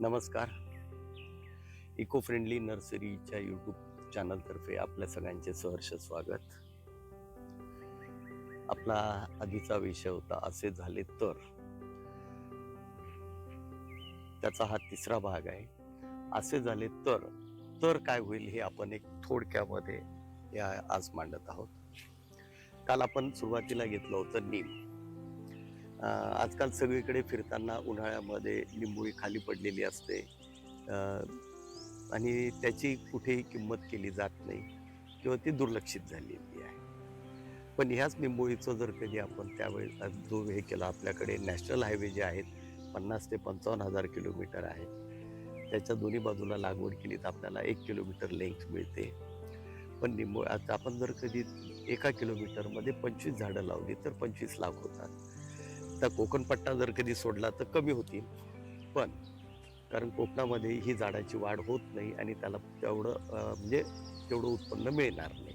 नमस्कार. Eco friendly नर्सरीच्या YouTube चॅनलतर्फे आपल्या सगळ्यांचे सहर्ष स्वागत. आपला आधीचा विषय होता असे झाले तर. त्याचा हा तिसरा भाग आहे. असे झाले तर तर काय होईल हे आपण एक थोडक्यामध्ये या आज मांडत आहोत. काल आपण सुरुवातीला घेतलं होतं नीम. आजकाल सगळीकडे फिरताना उन्हाळ्यामध्ये लिंबोळी खाली पडलेली असते. आणि त्याची कुठेही किंमत केली जात नाही किंवा ती दुर्लक्षित झालेली आहे. पण ह्याच लिंबोळीचं जर कधी आपण त्यावेळेस जो हे केला आपल्याकडे नॅशनल हायवे जे आहेत पन्नास ते पंचावन्न हजार किलोमीटर आहे. त्याच्या दोन्ही बाजूला लागवड केली तर आपल्याला एक किलोमीटर लेंथ मिळते. पण लिंबो आता आपण जर कधी एका किलोमीटरमध्ये पंचवीस झाडं लावली तर पंचवीस लाख होतात. आता कोकणपट्टा जर कधी सोडला तर कमी होतील. पण कारण कोकणामध्ये ही झाडाची वाढ होत नाही आणि त्याला तेवढं म्हणजे तेवढं उत्पन्न मिळणार नाही.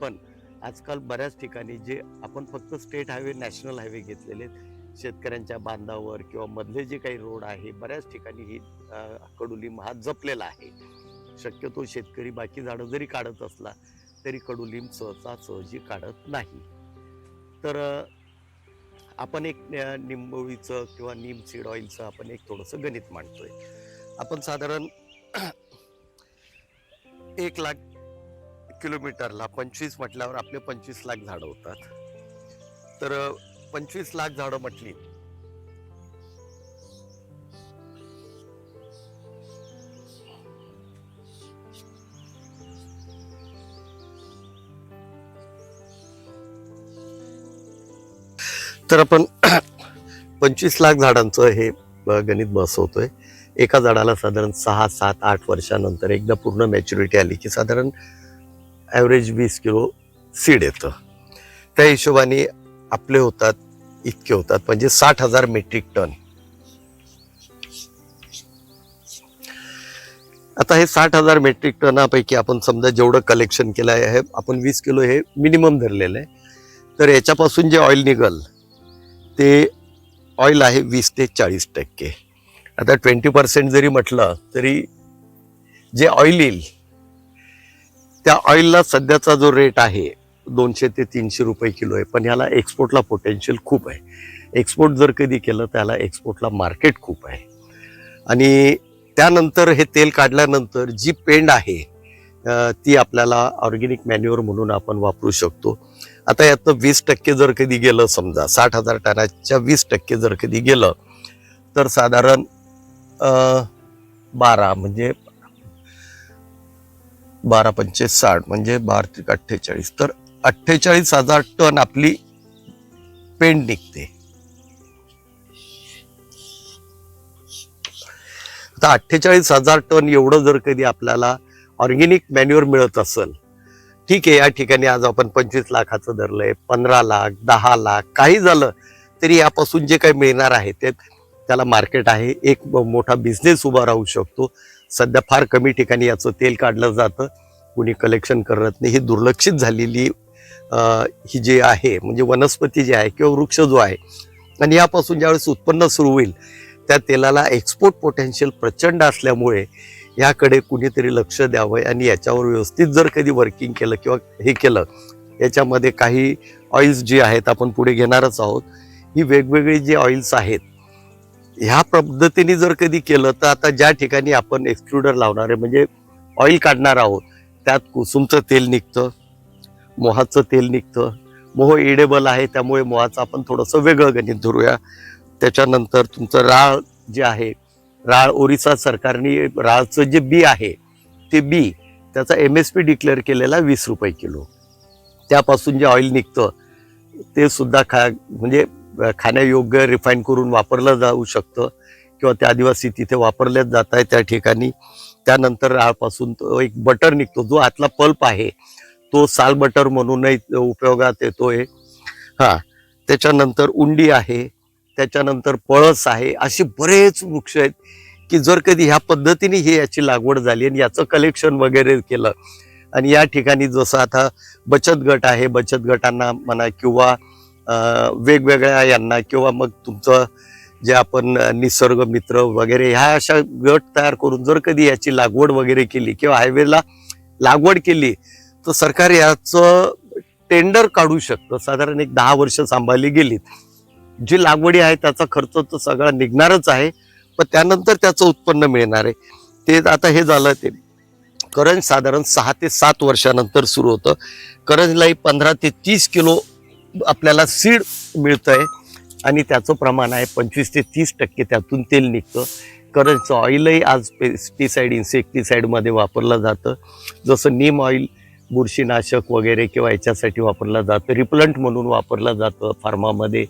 पण आजकाल बऱ्याच ठिकाणी जे आपण फक्त स्टेट हायवे नॅशनल हायवे घेतलेले आहेत, शेतकऱ्यांच्या बांधावर किंवा मधले जे काही रोड आहे बऱ्याच ठिकाणी ही कडुलिंब हा जपलेला आहे. शक्यतो शेतकरी बाकी झाडं जरी काढत असला तरी कडुलिंब सहसा सहजी काढत नाही. तर आपण एक निंबोळीचं किंवा नीम सीड ऑइलचं आपण एक थोडंसं गणित मांडतोय. आपण साधारण एक लाख किलोमीटरला पंचवीस म्हटल्यावर आपले पंचवीस लाख झाडं होतात. तर पंचवीस लाख झाडं म्हटली तर आपण पंचवीस लाख झाडांचं हे अ, गणित बसवतोय. एका झाडाला साधारण सहा सात आठ वर्षानंतर एकदा पूर्ण मॅच्युरिटी आली की साधारण ॲव्हरेज वीस किलो सीड येतं. त्या हिशोबाने आपले होतात इतके होतात म्हणजे साठ हजार मेट्रिक टन आता हे साठ हजार मेट्रिक टनापैकी आपण समजा जेवढं कलेक्शन केलं आहे आपण वीस किलो हे मिनिमम धरलेलं आहे. तर याच्यापासून जे ऑइल निघल ते ऑइल आहे वीस ते चाळीस टक्के. आता ट्वेंटी पर्सेंट जरी म्हटलं तरी जे ऑइल येईल त्या ऑइलला सध्याचा जो रेट आहे दोनशे ते तीनशे रुपये किलो आहे. पण ह्याला एक्सपोर्टला पोटेन्शियल खूप आहे. एक्सपोर्ट जर कधी केलं त्याला एक्सपोर्टला मार्केट खूप आहे. आणि त्यानंतर हे तेल काढल्यानंतर जी पेंड आहे ती आपल्याला ऑर्गेनिक मॅन्युअर म्हणून आपण वापरू शकतो. आता यातनं वीस टक्के जर कधी गेलं समजा साठ हजार टनाच्या वीस टक्के जर कधी गेलं तर साधारण बारा म्हणजे बारा पंचे साठ म्हणजे बारा अठ्ठेचाळीस. तर अठ्ठेचाळीस हजार टन आपली पेंड निघते. आता अठ्ठेचाळीस हजार टन एवढं जर कधी आपल्याला ऑर्गेनिक मॅन्युअर मिळत असेल ठीक आहे या ठिकाणी आज आपण पंचवीस लाखाचं धरलंय पंधरा लाख दहा लाख काही झालं तरी यापासून जे काही मिळणार आहे ते त्याला मार्केट आहे. एक मोठा बिझनेस उभा राहू शकतो. सध्या फार कमी ठिकाणी याचं तेल काढलं जातं. कुणी कलेक्शन करत नाही. ही दुर्लक्षित झालेली ही जी आहे म्हणजे वनस्पती जी आहे किंवा वृक्ष जो आहे आणि यापासून ज्यावेळेस उत्पन्न सुरू होईल त्या तेलाला एक्सपोर्ट पोटेन्शियल प्रचंड असल्यामुळे याकडे कुणीतरी लक्ष द्यावं आणि याच्यावर व्यवस्थित जर कधी वर्किंग केलं किंवा हे केलं याच्यामध्ये काही ऑइल्स जी आहेत आपण पुढे घेणारच आहोत. ही वेगवेगळी जी ऑइल्स आहेत ह्या पद्धतीने जर कधी केलं तर आता ज्या ठिकाणी आपण एक्सक्लुडर लावणार आहे म्हणजे ऑइल काढणार आहोत त्यात कुसुमचं तेल निघतं मोहाचं तेल निघतं. मोह इडेबल आहे त्यामुळे मोहाचं आपण थोडंसं वेगळं गणित धरूया. त्याच्यानंतर तुमचं राळ जे आहे राळ ओरिसा सरकारने राळचं जे बी आहे ते बी त्याचा एम एस पी डिक्लेअर केलेला वीस रुपये किलो. त्यापासून जे ऑइल निघतं ते सुद्धा खा म्हणजे खाण्यायोग्य रिफाईन करून वापरलं जाऊ शकतं किंवा त्या आदिवासी तिथे वापरल्याच जात आहे त्या ठिकाणी. त्यानंतर राळपासून तो एक बटर निघतो जो आतला पल्प आहे तो साल बटर म्हणूनही उपयोगात येतोय. हा त्याच्यानंतर उंडी आहे त्याच्यानंतर पळस आहे असे बरेच वृक्ष आहेत की जर कधी ह्या पद्धतीने ही याची लागवड झाली आणि याचं कलेक्शन वगैरे केलं. आणि या ठिकाणी जसं आता बचत गट आहे बचत गटांना म्हणा किंवा वेगवेगळ्या यांना किंवा मग तुमचं जे आपण निसर्ग मित्र वगैरे ह्या अशा गट तयार करून जर कधी याची लागवड वगैरे केली किंवा हायवेला लागवड केली तर सरकार याचं टेंडर काढू शकतं. साधारण एक दहा वर्ष सांभाळली गेलीत. जी लागवडी आहे त्याचा खर्च तर सगळा निघणारच आहे पण त्यानंतर त्याचं उत्पन्न मिळणार आहे. ते आता हे झालं ते. करंज साधारण सहा ते सात वर्षानंतर सुरू होतं. करंजलाही पंधरा ते तीस किलो आपल्याला सीड मिळतं आहे आणि त्याचं प्रमाण आहे पंचवीस ते तीस टक्के त्यातून तेल निघतं. करंजचं ऑइलही आज पेस्टिसाईड इन्सेक्टिसाईडमध्ये वापरलं जातं. जसं नीम ऑइल बुरशीनाशक वगैरे किंवा याच्यासाठी वापरलं जातं. रिप्लंट म्हणून वापरलं जातं फार्मामध्ये.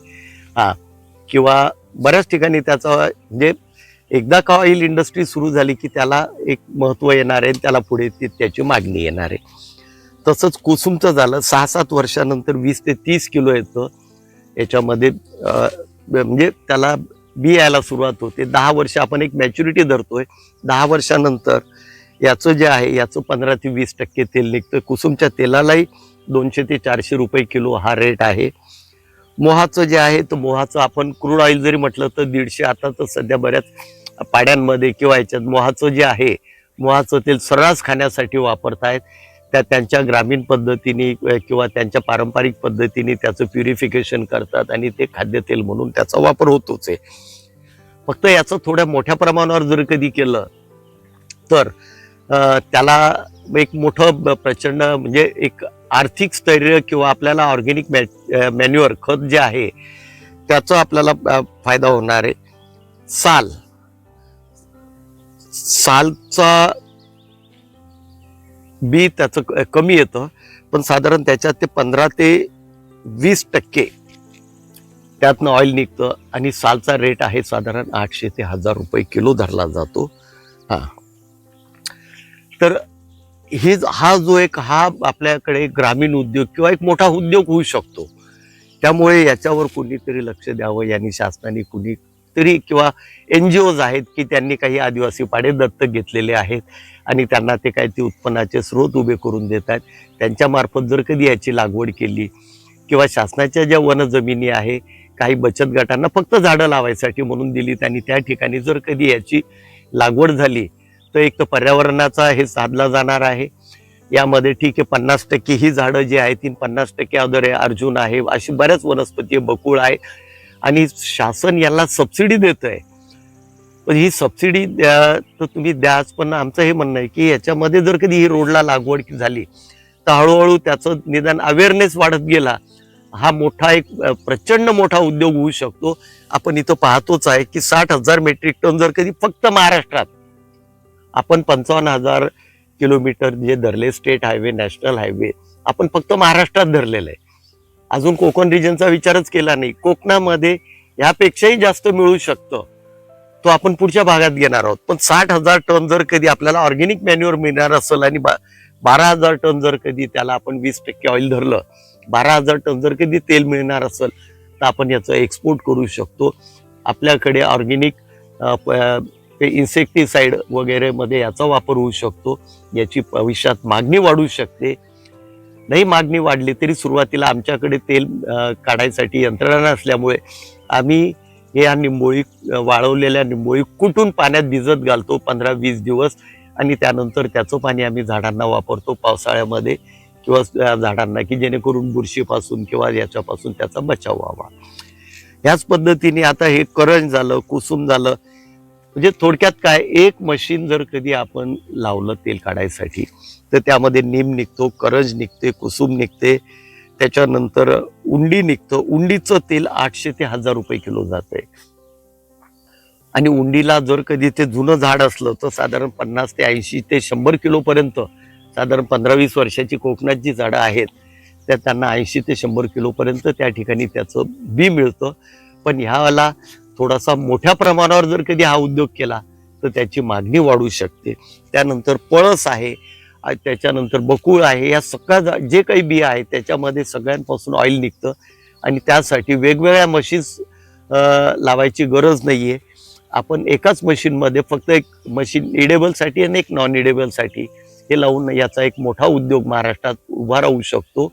हां. किंवा बऱ्याच ठिकाणी त्याचा म्हणजे एकदा का ऑइल इंडस्ट्री सुरू झाली की त्याला एक महत्त्व येणार आहे आणि त्याला पुढे ती त्याची मागणी येणार आहे. तसंच कुसुमचं झालं सहा सात वर्षानंतर वीस ते तीस किलो येतं. याच्यामध्ये म्हणजे त्याला बी यायला सुरुवात होते. दहा वर्ष आपण एक मॅच्युरिटी धरतोय. दहा वर्षानंतर याचं जे आहे याचं पंधरा ते वीस टक्के तेल निघतं कुसुमच्या तेलालाही दोनशे ते चारशे रुपये किलो हा रेट आहे. मोहाचं जे आहे तर मोहाचं आपण क्रूड ऑइल जरी म्हटलं तर दीडशे आता तर सध्या बऱ्याच पाड्यांमध्ये किंवा याच्यात मोहाचं जे आहे मोहाचं तेल सर्रास खाण्यासाठी वापरतायत. त्या त्यांच्या ग्रामीण पद्धतीने किंवा त्यांच्या पारंपरिक पद्धतीने त्याचं प्युरिफिकेशन करतात आणि ते खाद्यतेल म्हणून त्याचा वापर होतोच आहे. फक्त याचं थोड्या मोठ्या प्रमाणावर जर कधी केलं तर त्याला एक मोठं ब- प्रचंड म्हणजे एक आर्थिक स्थैर्य किंवा आपल्याला ऑर्गेनिक मॅ मॅन्युअर खत जे आहे त्याचा आपल्याला फायदा होणार आहे. साल. सालचा बी त्याचं क- कमी येतं पण साधारण त्याच्यात ते पंधरा ते वीस टक्के. त्यातनं ऑइल निघतं आणि सालचा रेट आहे साधारण आठशे ते हजार रुपये किलो धरला जातो. हां. तर ही हा जो एक हा आपल्याकडे ग्रामीण उद्योग किंवा एक मोठा उद्योग होऊ शकतो. त्यामुळे याच्यावर कुणीतरी लक्ष द्यावं यांनी शासनाने कुणीतरी किंवा एन जी ओज आहेत की त्यांनी काही आदिवासी पाडे दत्तक घेतलेले आहेत आणि त्यांना ते काय ते उत्पन्नाचे स्रोत उभे करून देत आहेत. त्यांच्यामार्फत जर कधी याची लागवड केली किंवा शासनाच्या ज्या वनजमिनी आहे काही बचत गटांना फक्त झाडं लावायसाठी म्हणून दिलीत आणि त्या ठिकाणी जर कधी याची लागवड झाली तर एक तर पर्यावरणाचा हे साधला जाणार आहे. यामध्ये ठीक आहे पन्नास टक्के ही झाडं जी आहेत ती पन्नास टक्के अदर आहे अर्जुन आहे अशी बऱ्याच वनस्पती आहे बकुळ आहे. आणि शासन याला सबसिडी देतं आहे पण ही सबसिडी द्या तर तुम्ही द्याच पण आमचं हे म्हणणं आहे की याच्यामध्ये जर कधी ही रोडला लागवड झाली तर हळूहळू त्याचं निदान अवेअरनेस वाढत गेला. हा मोठा एक प्रचंड मोठा उद्योग होऊ शकतो. आपण इथं पाहतोच आहे की साठ हजार मेट्रिक टन जर कधी फक्त महाराष्ट्रात आपण पंचावन्न हजार किलोमीटर जे धरले स्टेट हायवे नॅशनल हायवे आपण फक्त महाराष्ट्रात धरलेलं आहे. अजून कोकण रिजनचा विचारच केला नाही. कोकणामध्ये यापेक्षाही जास्त मिळू शकतं. तो आपण पुढच्या भागात घेणार आहोत. पण साठ हजार टन जर कधी आपल्याला ऑर्गेनिक मॅन्युअर मिळणार असेल आणि बा- बारा हजार टन जर कधी त्याला आपण वीस टक्के ऑइल धरलं बारा हजार टन जर कधी तेल मिळणार असेल तर आपण याचं एक्सपोर्ट करू शकतो. आपल्याकडे ऑर्गेनिक ते इन्सेक्टिसाइड वगैरेमध्ये याचा वापर होऊ शकतो. याची भविष्यात मागणी वाढू शकते. नाही मागणी वाढली तरी सुरुवातीला आमच्याकडे तेल काढायसाठी यंत्रणा नसल्यामुळे आम्ही या निंबोळी वाळवलेल्या निंबोळी कुठून पाण्यात भिजत घालतो पंधरा वीस दिवस आणि त्यानंतर त्याचं पाणी आम्ही झाडांना वापरतो पावसाळ्यामध्ये किंवा झाडांना की जेणेकरून बुरशीपासून किंवा याच्यापासून त्याचा बचाव व्हावा. ह्याच पद्धतीने आता हे करंज झालं कुसुम झालं म्हणजे थोडक्यात काय एक मशीन जर कधी आपण लावलं तेल काढायसाठी तर त्यामध्ये नीम निघतो करंज निघते कुसुम निघते त्याच्यानंतर उंडी निघतं. उंडीचं तेल आठशे ते हजार रुपये किलो जाते आणि उंडीला जर कधी ते जुनं झाड असलं तर साधारण पन्नास ते ऐंशी ते शंभर किलोपर्यंत साधारण पंधरा वीस वर्षाची कोकणात जी झाडं आहेत त्या त्यांना ऐंशी ते शंभर किलोपर्यंत त्या ठिकाणी त्याचं बी मिळतं. पण ह्याला थोडासा मोठ्या प्रमाणावर जर कधी हा उद्योग केला तर त्याची मागणी वाढू शकते. त्यानंतर पळस आहे त्याच्यानंतर बकुळ आहे या सगळ्या जा- जे काही बिया आहेत त्याच्यामध्ये सगळ्यांपासून ऑइल निघतं. आणि त्यासाठी वेगवेगळ्या मशीन्स लावायची गरज नाही आहे आपण एकाच मशीनमध्ये फक्त एक मशीन इडेबलसाठी आणि एक नॉन इडेबलसाठी हे लावून याचा एक मोठा उद्योग महाराष्ट्रात उभा राहू शकतो.